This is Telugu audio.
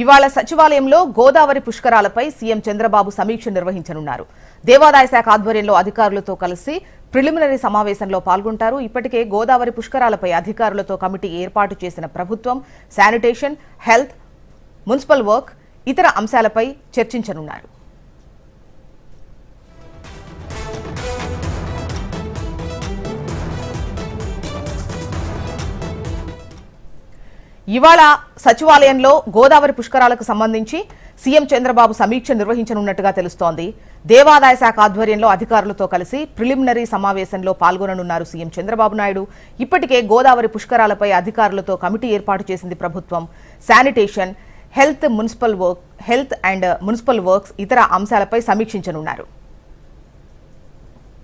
ఇవాళ సచివాలయంలో గోదావరి పుష్కరాలపై సీఎం చంద్రబాబు సమీక్ష నిర్వహించనున్నారు. దేవాదాయ శాఖ ఆధ్వర్యంలో అధికారులతో కలిసి ప్రిలిమినరీ సమావేశంలో పాల్గొంటారు. ఇప్పటికే గోదావరి పుష్కరాలపై అధికారులతో కమిటీ ఏర్పాటు చేసిన ప్రభుత్వం శానిటేషన్ హెల్త్ మున్సిపల్ వర్క్ ఇతర అంశాలపై చర్చించనున్నారు. ఇవాళ సచివాలయంలో గోదావరి పుష్కరాలకు సంబంధించి సీఎం చంద్రబాబు సమీక్ష నిర్వహించనున్నట్టుగా తెలుస్తోంది. దేవాదాయ శాఖ ఆధ్వర్యంలో అధికారులతో కలిసి ప్రిలిమినరీ సమావేశంలో పాల్గొననున్నారు సీఎం చంద్రబాబు నాయుడు. ఇప్పటికే గోదావరి పుష్కరాలపై అధికారులతో కమిటీ ఏర్పాటు చేసింది ప్రభుత్వం. Sanitation health municipal work health and municipal works ఇతర అంశాలపై సమీక్షించనున్నారు.